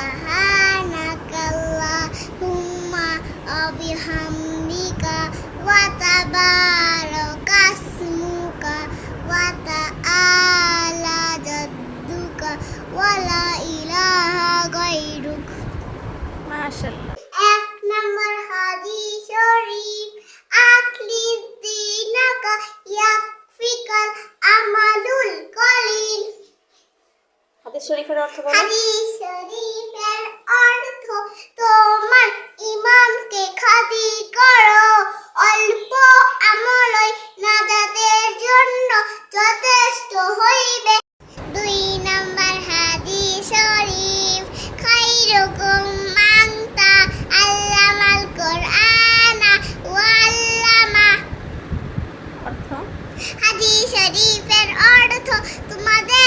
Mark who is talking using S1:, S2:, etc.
S1: subhanakallahumma wa
S2: bihamdika
S1: wa tabaraka হাদিস
S2: শরীফের অর্থ বলো।
S1: হাদিস শরীফের অর্থ তোমার ইমামকে খাদি করো। অল্প আমলই নাজাতের জন্য যথেষ্ট হইবে। দুই নম্বর হাদিস শরীফ খাইরুকুম মানতা আল্লামাল কোরআনা ওয়াল্লামা।
S2: অর্থ?
S1: হাদিস শরীফের অর্থ তোমাদের